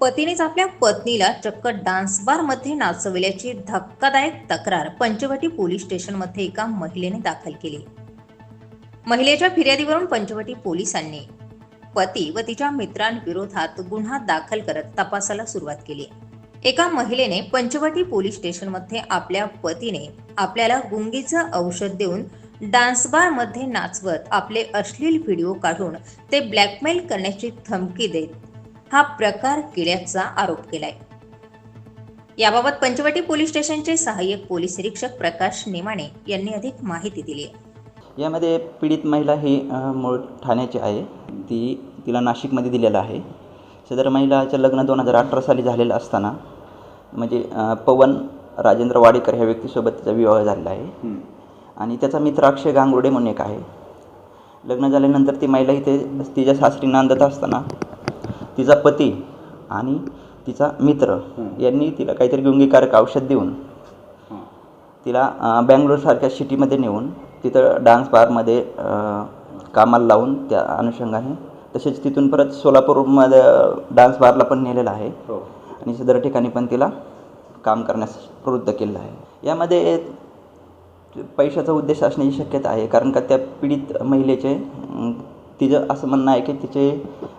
पतीनेच आपल्या पत्नीला चक्क डान्स बारमध्ये नाचविल्याची धक्कादायक तक्रार पंचवटी पोलीस स्टेशनमध्ये एका महिलेने दाखल केली. महिलेच्या फिर्यादीवरून पंचवटी पोलिसांनी पती व तिच्या मित्रांविरोधात गुन्हा दाखल करत तपासाला सुरुवात केली. एका महिलेने पंचवटी पोलीस स्टेशनमध्ये आपल्या पतीने आपल्याला गुंगीचं औषध देऊन डान्स बारमध्ये नाचवत आपले अश्लील व्हिडिओ काढून ते ब्लॅकमेल करण्याची धमकी देत हा प्रकार केल्याचा आरोप केलाय. याबाबत पंचवटी पोलीस स्टेशनचे सहाय्यक पोलीस निरीक्षक प्रकाश नेमाणे यांनी अधिक माहिती दिली आहे. यामध्ये पीडित महिला ही मूळ ठाण्याची आहे. ती तिला नाशिकमध्ये दिलेलं आहे. सदर महिलाचं लग्न दोन हजार अठरा साली झालेलं असताना म्हणजे पवन राजेंद्र वाडेकर ह्या व्यक्तीसोबत तिचा विवाह झालेला आहे. आणि त्याचा मित्र अक्षय गांगुर्डे म्हणून एक आहे. लग्न झाल्यानंतर ती महिला इथे तिच्या सासरी नांदत असताना तिचा पती आणि तिचा मित्र यांनी तिला काहीतरी गुंगीकारक औषध देऊन तिला बँगलोरसारख्या सिटीमध्ये नेऊन तिथं डान्स बारमध्ये कामाला लावून त्या अनुषंगाने तसेच तिथून परत सोलापूरमध्ये डान्स बारला पण नेलेलं आहे. आणि सदर ठिकाणी पण तिला काम करण्यास प्रवृत्त केलेलं आहे. यामध्ये पैशाचा उद्देश असण्याची शक्यता आहे कारण का त्या पीडित महिलेचे तिचं असं म्हणणं आहे की तिचे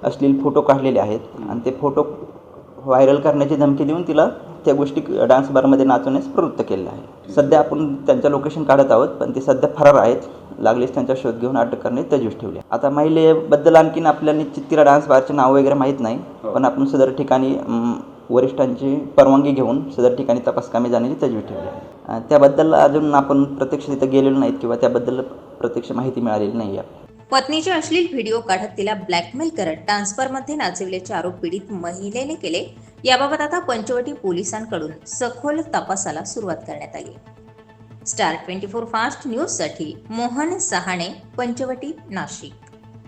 अश्लील फोटो काढलेले आहेत. आणि ते फोटो व्हायरल करण्याची धमकी देऊन तिला त्या गोष्टी डान्स बारमध्ये नाचवण्यास प्रवृत्त केलेलं आहे. सध्या आपण त्यांचं लोकेशन काढत आहोत पण ते सध्या फरार आहेत. लागलीच त्यांचा शोध घेऊन अटक करणे तजवीज ठेवली. आहे. आता महिलेबद्दल आणखीन आपल्या निश्चित तिला डान्स बारचे नाव वगैरे माहीत नाही पण आपण सदर ठिकाणी वरिष्ठांची परवानगी घेऊन सदर ठिकाणी तपासकामी जाण्याची तजवीज ठेवली आहे. त्याबद्दल अजून आपण प्रत्यक्ष तिथं गेलेलो नाहीत किंवा त्याबद्दल प्रत्यक्ष माहिती मिळालेली नाही आहे पत्नीचे अश्लील व्हिडिओ काढत तिला ब्लॅकमेल करत ट्रान्सफरमध्ये नाचविल्याचे आरोप पीडित महिलेने केले. याबाबत आता पंचवटी पोलिसांकडून सखोल तपासाला सुरुवात करण्यात आली. स्टार ट्वेंटी फोर फास्ट न्यूजसाठी मोहन सहाणे पंचवटी नाशिक.